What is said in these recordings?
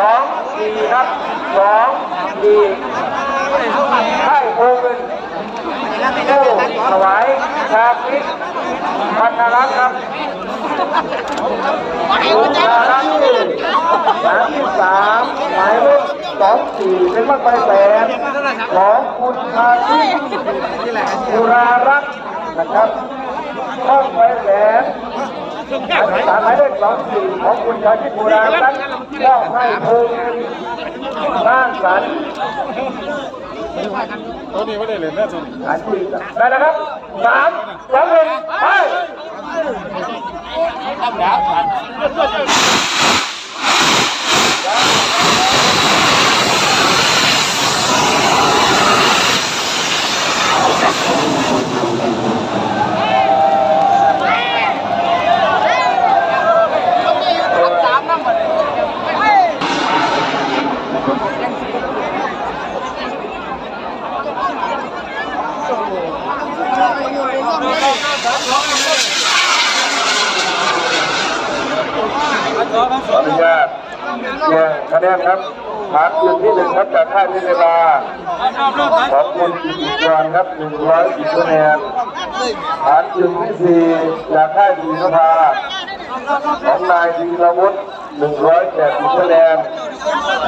สองสี่ครับสองสี่ให้โคเงินผู้ถวายชาคริสพันนรักษ์ครับผู้ชารักษ์ที่หลังที่สามหมายเลขสองสี่เป็นบ้างไฟแสนของคุณชาคริสบุรารักษ์นะครับบ้างไฟแสน สามหมายเลขสองสี่ของคุณชาชิตบุรานั้นมอบให้เพิงสร้างสรรค์ตัวนี้ไม่ได้เลยนแน่ารที่ได้แล้วครับสามสองหนึ่งไป ออนุญาตแจ้งคะแนนครับฐานจุดที่หนึ่งครับจากค่ายวิเวลาของคุณกิติกรครับหนึ่งร้อยสิบคะแนนฐานจุดที่สี่จากค่ายศรีนภาของนายธีรวุฒิหนึ่งร้อยแปดสิบคะแนน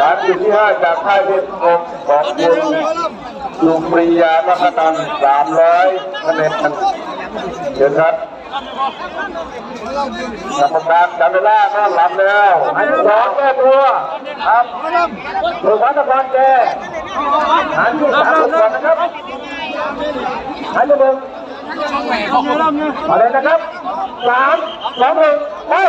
ฐานจุดที่ห้าจากค่ายเพชรพงของคุณลุงปรียาพัฒนันสามร้อยคะแนนเชิญครับ กรรมการจับเวลาก็หลับแล้วให้สองแก้ตัวครับถูกวัตกรแกหาที่สามก่อนนะครับหันที่หนึ่งอะไรนะครับสามสองหนึ่งเอ้า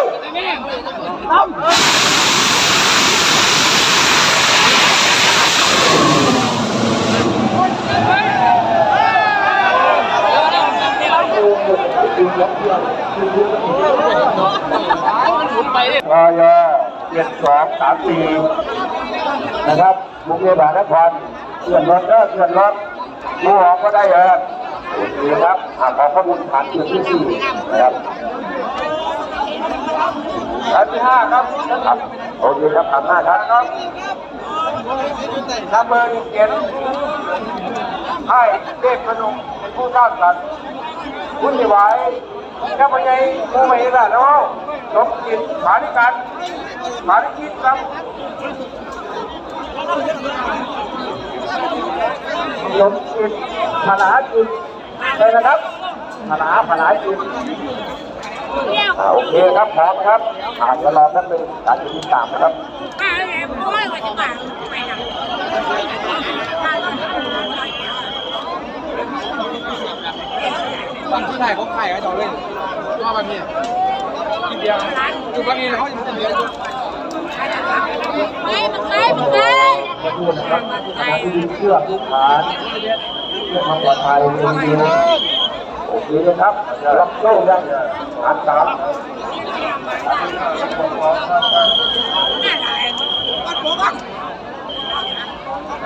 อยเจ็ดสองสามสี่นะครับมุกเทพมหานครเลื่อนรถก็เลื่อนรถมูออกก็ได้เออโอเคครับหากขอข้อมูลฐานจุดที่สี่นะครับฐานที่ห้าครับครับโอเคครับฐานห้าครับครับนับเบอร์หนึ่งเจ็ดให้เทพพนมเป็นผู้สร้างสรรค์คุณที่ไหว ข้าพเจ้าผู้ไม่ละเนาะสมจิตฐานิการฐานิคิดครับยมจิตผนาจิตเลยนะครับผนาผนาจิตโอเคครับพร้อมครับอ่านจะรอแป๊บนึงการจุดที่สามนะครับตอนที่ถ่ายเขาถ่ายไว้ตอนเล่น ว่าแบบนี้กินเดียวอยู่บางทีเขาอยู่คนเดียวไปมันไปมันไปขอบคุณนะครับขณะที่เชื่อกที่ฐานเพื่อความปลอดภัยเป็นดีโอเคนะครับรับโซ่ยังฐานสาม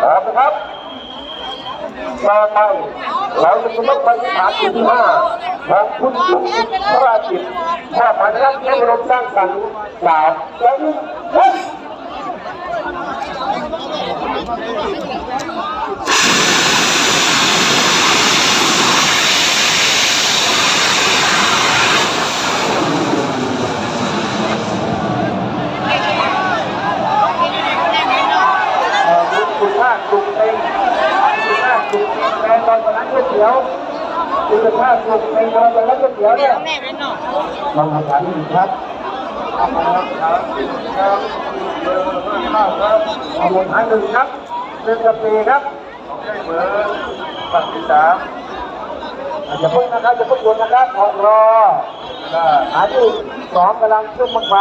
ครับนะครับต่อไปเราจะต้องไปที่ฐานที่ห้า ของคุณพระราชิตถ้าพันรับเยี่ยมรมสร้างสรรค์สามแล้วเฮ้ย เอ่อคุณคุณภาคสุกเองคุณภาคสุกแม่ตอนร้านก๋วยเตี๋ยว คุณภาคสุกเองตอนร้านก๋วยเตี๋ยวเนี่ยลองทำฐานดูครับข้อมูลฐานหนึ่งครับหนึ่องกับสี่ครับเบอร์ปัจจุบันอย่าเพิ่งนะครับอย่าเพิ่งกดนะครับขอรอฐาที่สองกำลังขึ้นมาไป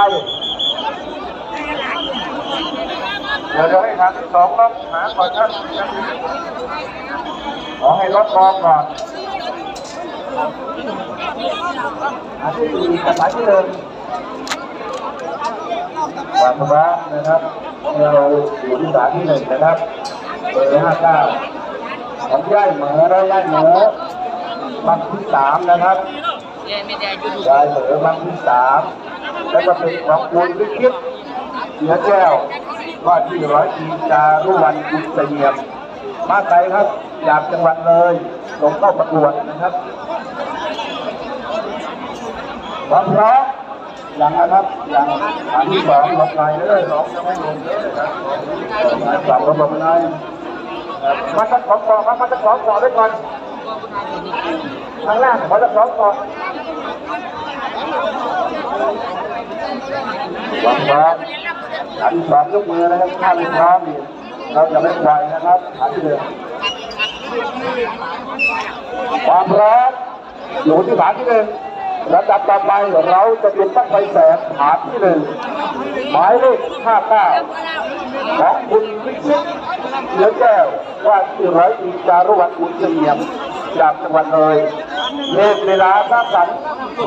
เดี๋ยวจะให้ทาที่สองลองหาก่อนครับขอให้รถรองก่อน อันที่สี่กับอันที่หนึ่งวาสบะนะครับเราอยู่ที่สามที่หนึ่งนะครับเบอร์ห้าเก้าของย่ายเหมือแล้วย่ายเหมือบังที่สามนะครับย่ายเหมือบังที่สามแล้วก็เป็นของคุณวิคิตเสียแก้วว่าที่ร้อยตีจารุวรรณกุลเสียมมาไกลครับจากจังหวัดเลยลงเข้าประกวดนะครับ ความพร้อมยังนะครับยังอันที่สองลงไงเลยสองยังไม่ลงเลยนะครับสามลงมาไงมาสักสองก่อนครับมาสักสองก่อนด้วยก่อนข้างล่างมาสักสองก่อนความพร้อมอันที่สองยกมือนะครับถ้าไม่พร้อมเราจะไม่ปล่อยนะครับอันที่หนึ่งความพร้อมอยู่ที่ฐานที่หนึ่ง ระดับต่อไปเราจะเป็นตั้งไฟแสงฐานที่หนึ่งหมายเลขห้าเก้าของคุณวิชิตเสือแก้วว่าที่ร้อยอีจารุวัฒน์อุเฉียมจากจังหวัดเลยเลขเวลาสร้างสรรค์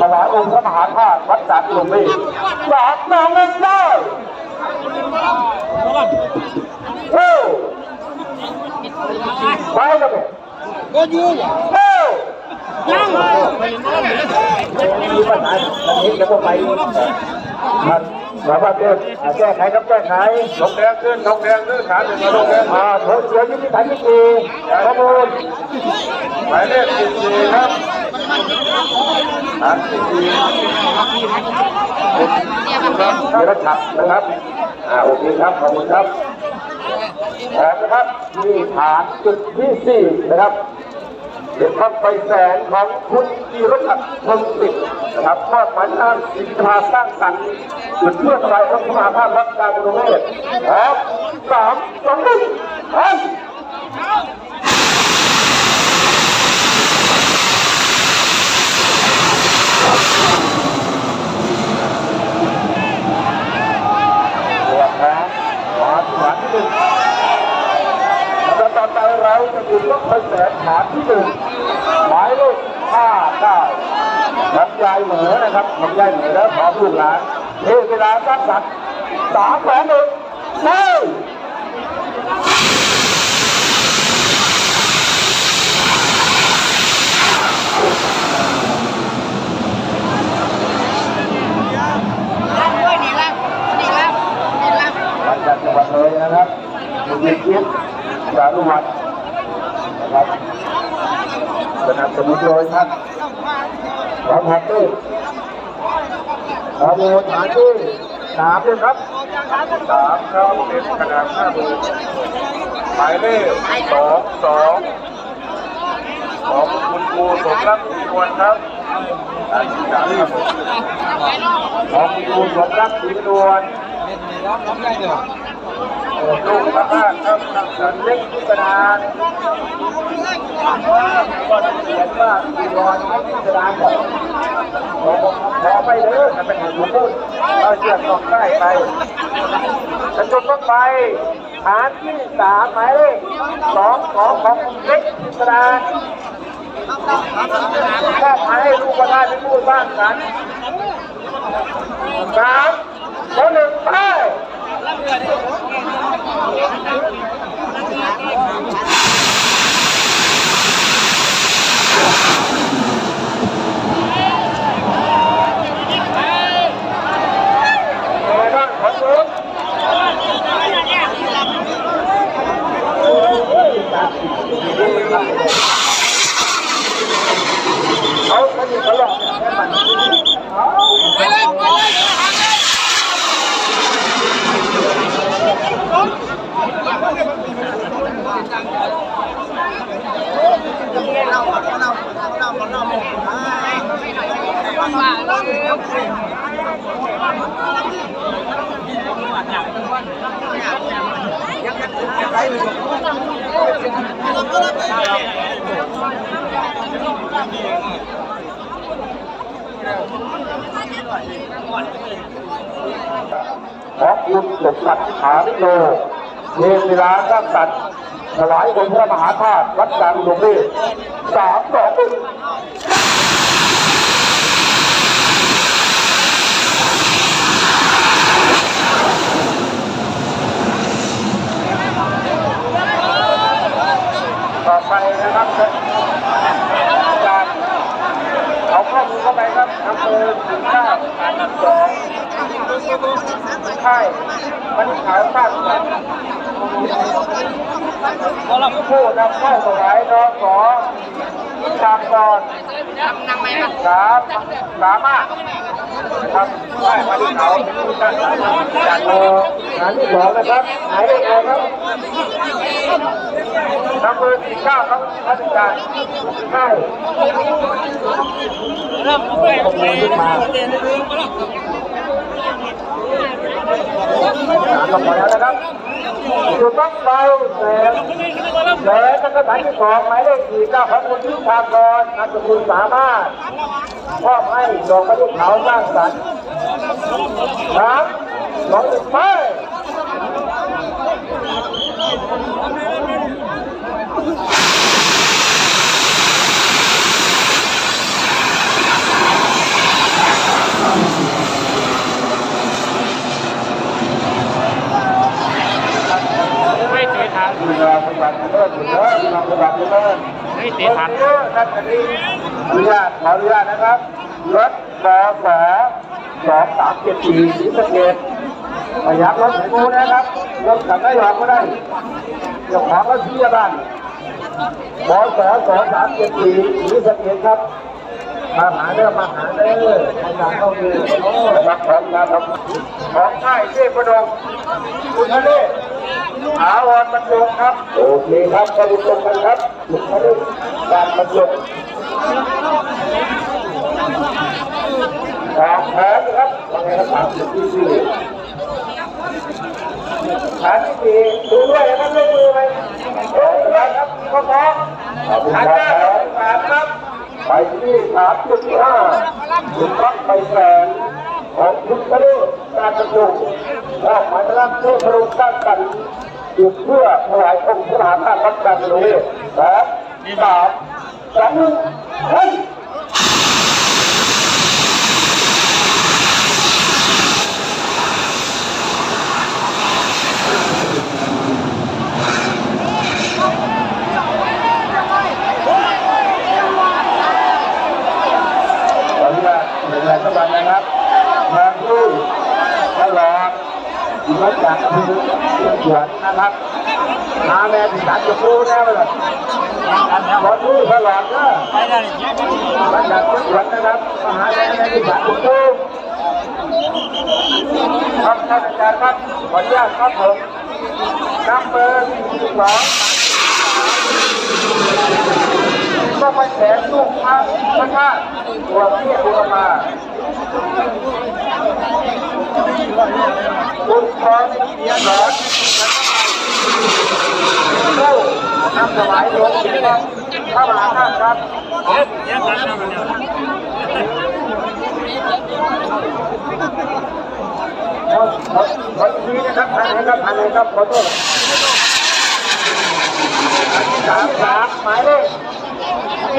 ถวายองค์พระมหาธาตุวัดสารหลวงพี่สามนองเงินได้เฮ้ไปกันเลยก็อยู่เฮ้ยยังมีปัญหาอันนี้จะต้องไปมันสามารถแก้แก้ไขครับแก้ไขลงแดงขึ้นลงแดงขึ้นขาหนึ่งมาลงแดงอ่าโถเสือยุติธรรมที่ดีข้อมูลหมายเลขสี่สี่ครับฐานสี่สี่ครับเดี๋ยวฉับนะครับอ่าโอเคครับขอบคุณครับแถมนะครับนี่ฐานจุดที่สี่นะครับ เด็กครับไฟแสงของคุณจีรศักดิ์พงศิษฐ์นะครับทอดหมายทางสินค้าสร้างสรรค์จุดเพื่อไทยพระมหาภาพรัฐการกุเวศพร้อมสามสองหนึ่งไปเราจะอยู่ต้องไปแสนฐาที่หนึ่งหมายเลขห้าเก้าลำไยเหมือ นะครับลำไยเหมือแล้วขอลูกหลานเทเวลาสักสักสามสองหนึ่งเฮ้ยมาจากจังหวัดเลยนะครับอยู่ในคิดสารุวัฒน์นะครับสนับสนุนโดยท่านรองหัตตี้ ข้อมูลฐานที่สามด้วยครับสามครับเป็นคะแนนห้าหมื่นหมายเลขสองสองของคุณครูสมรักศรีนวลครับอันที่สมรับของคุณครูสมรักศรีนวล น้องน้องได้เดี๋ยวลูกพระธาตุครับสันเล็กพิจารณาก็ต้องเขียนว่ามีรอยพิจารณาก่อนขอไปเลยถ้าเป็นหัวพูดเราเชื่อมต่อได้ไปจะจบรถไฟฐานที่สามหมายเลขสองสองของเล็กพิจารณามอบหมายให้ลูกพระธาตุเป็นผู้สร้างสรรค์สามคนหนึ่งไงบ้างขอดูเขาเขาอยู่ตลอดเนี่ยแค่มัน ไปเลยไปเลย ขอคุณสมศักดิ์ขาวิโลเทเวลาสร้างสรรค์ถวายองค์พระมหาธาตุวัดกลางหลวงพี่สามสองหนึ่งต่อไปนะครับจากเอาข้อมูลเข้าไปครับอำเภอถึง ข้าวอันดับสองค่ายมันขาวข้าวผู้นำเข้าถวายน้องขอทางก่อนสามสามารถครับได้มาที่เขาจากโลงานที่สองนะครับหายได้ไงครับนับเบอร์สี่เก้าครับท่านอาจารย์ใช่เริ่มไปไปมา สามต่อแล้วนะครับจุดต้องไฟแสงแสงนักฐานที่สองหมายเลขสี่เก้าพระคุณยุทธากรนามสกุลสามารถมอบให้ดอกไม้ขาวสร้างสรรค์สามสองหนึ่งไป ไม่เตะทาง เวลาปฏิบัติเลิศอยู่เลิศเวลาปฏิบัติเลิศ ไม่เตะทาง เลิศท่านคดี อนุญาตขออนุญาตนะครับรถบสสองสามเจ็ดสี่ศรีสะเกดพยายามรถของกูนะครับรถขับได้หรอกก็ได้เจ้าขอรถที่บ้านบสสองสามเจ็ดสี่ศรีสะเกดครับมาหาเด้อมาหาเด้อมาหาเข้าเด้อรับของนะครับของค่ายเทพประดงคุณทะเล หาวรบรรจงครับโอเคครับก็ดูตรงกันครับคุณทะเลการบรรจงขอบแผนครับยังไงก็ตามสิบที่สี่ฐานที่สี่ดูด้วยนะครับด้วยมือไหมโอ้ยครับก็พร้อฐานหน้าฐานครับไปที่สามจุดห้าจุดรับไปแสนของคุณทะเลการประชุม มอบหมายรัฐเพื่อพระองค์สร้างกันจุดเพื่อถวายองค์พระมหาธาตุรับการประชุมสามสามสองหนึ่งเฮ้ยขออนุญาตหน่วยงานสบายนะครับทางผู้ตลอด มาจากอำเภอเชียงขวัญนะครับมาแม่ที่สารจะพูดแน่เลยขอผู้ตลอดนะไปได้มาจากจังหวัดนะครับมาหาแม่แม่ที่สารจะพูดครับท่านอาจารย์ครับขออนุญาตครับผมนับเบอร์ที่สองก็ไปแสนลูกพักพระธาตุตัวเทียบุรมา คุณพรเดียสอนเข้านำถวายหลวงพ่อพระมหาธาตุครับยังกันนะมันเนี่ยขอขอขอทีนะครับทันเลยครับทันเลยครับขอโทษสามสามหมายเลข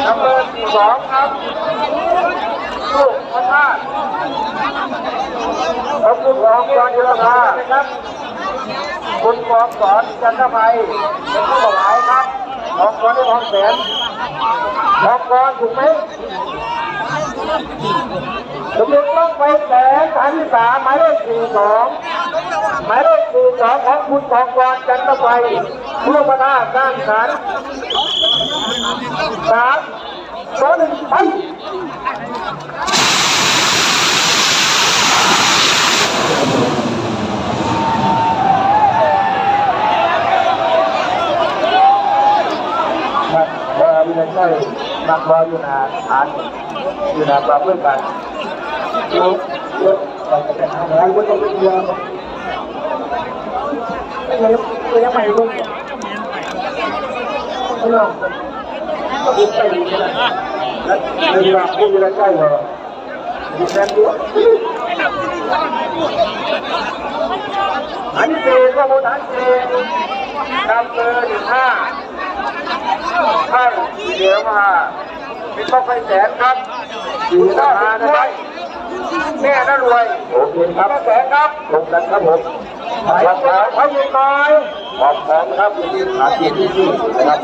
นัมเบอร์สี่สองครับลูกพระธาตุ ขอบคุณของกรยุทธาคุณกองสอนจันทภัยเป็นผู้ถวายครับของกรได้ของแสนของกรถูกไหมตำรวจต้องไปแสนฐานที่สามหมายเลขสี่สองหมายเลขสี่สองของคุณทองกรจันทร์ไฟผู้ประนาสร้างสรรค์สามสองหนึ่งไปครับว่าวินัยใช่ นักบอลอยู่นาฐานอยู่นาปลาเพื่อนกันเราเราเราจะเป็นอะไรก็ต้องเป็นเรื่องเราเรายังไม่รู้เราก็พูดไปดีนะแล้วในเวลาพูดอะไรใกล้เราดีแค่ตัวอันที่สี่ก็พูดอันสี่นำเบอร์หนึ่งห้าท่านเดี๋ยวมา เป็นต้องไปแสนครับอยู่หน้านะครับแม่น่ารวยโอเคครับแสงครับตรงกันครับผมขายขาวเขายิงน้อยขอบของครับหาที่ที่ที่นะครับ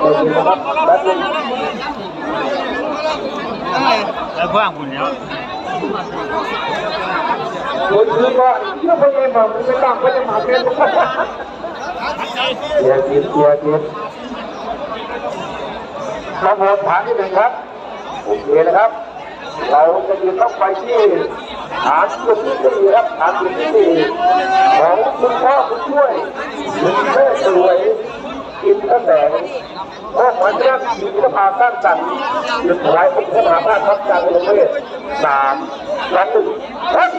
โอเคนะครับแป๊บนึงแล้วเพื่อนคุณเนี่ยโดยคือว่าที่เราพยายามไม่ต้องไม่ต้องมาเป็นเสียกินเสียกิ นกระบวนฐานที่หนึ่งครับโอเคนะครับ เราจะยืนต้องไปที่ฐานจุดที่สี่ครับฐานจุดที่สี่ของคุณพ่อคุณช่วยคุณแม่สวยอินทแสงพ่อขวัญรักมีพิธาสร้างสรรค์หยุดไว้เป็นพระมหาภาคครับจากโรงเรียนสามสองหนึ่งครับ